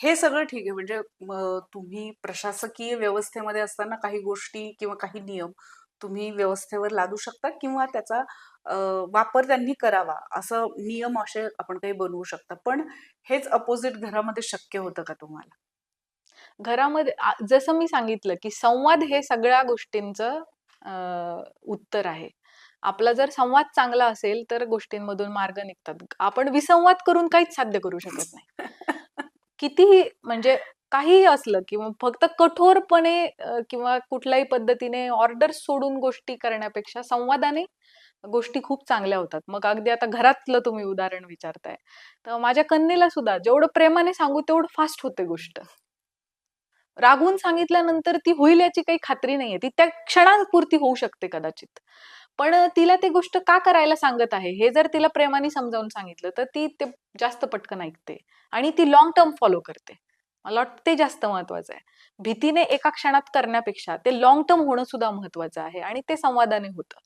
हे सगळं ठीक आहे. म्हणजे तुम्ही प्रशासकीय व्यवस्थेमध्ये असताना काही गोष्टी किंवा काही नियम तुम्ही व्यवस्थेवर लादू शकता किंवा त्याचा वापर त्यांनी करावा. असं नियम असे आपण काही बनवू शकता. पण हेच अपोजिट घरामध्ये शक्य होतं का तुम्हाला? घरामध्ये जसं मी सांगितलं की संवाद हे सगळ्या गोष्टींचं उत्तर आहे. आपला जर संवाद चांगला असेल तर गोष्टींमधून मार्ग निघतात. आपण विसंवाद करून काहीच साध्य करू शकत नाही. कितीही म्हणजे काहीही असलं किंवा फक्त कठोरपणे किंवा कुठल्याही पद्धतीने ऑर्डर सोडून गोष्टी करण्यापेक्षा संवादाने गोष्टी खूप चांगल्या होतात. मग अगदी आता घरातलं तुम्ही उदाहरण विचारताय. तर माझ्या कन्येला सुद्धा जेवढं प्रेमाने सांगू तेवढं फास्ट होते गोष्ट. रागवून सांगितल्यानंतर ती होईल याची काही खात्री नाहीये. ती त्या क्षणापुरती होऊ शकते कदाचित. पण तिला ते गोष्ट का करायला सांगत आहे? हे जर तिला प्रेमाने समजावून सांगितलं तर ती ते जास्त पटकन ऐकते आणि ती लॉंग टर्म फॉलो करते. मला वाटतं ते जास्त महत्वाचं आहे. भीतीने एका क्षणात करण्यापेक्षा ते लॉंग टर्म होणं सुद्धा महत्वाचं आहे आणि ते संवादाने होतं.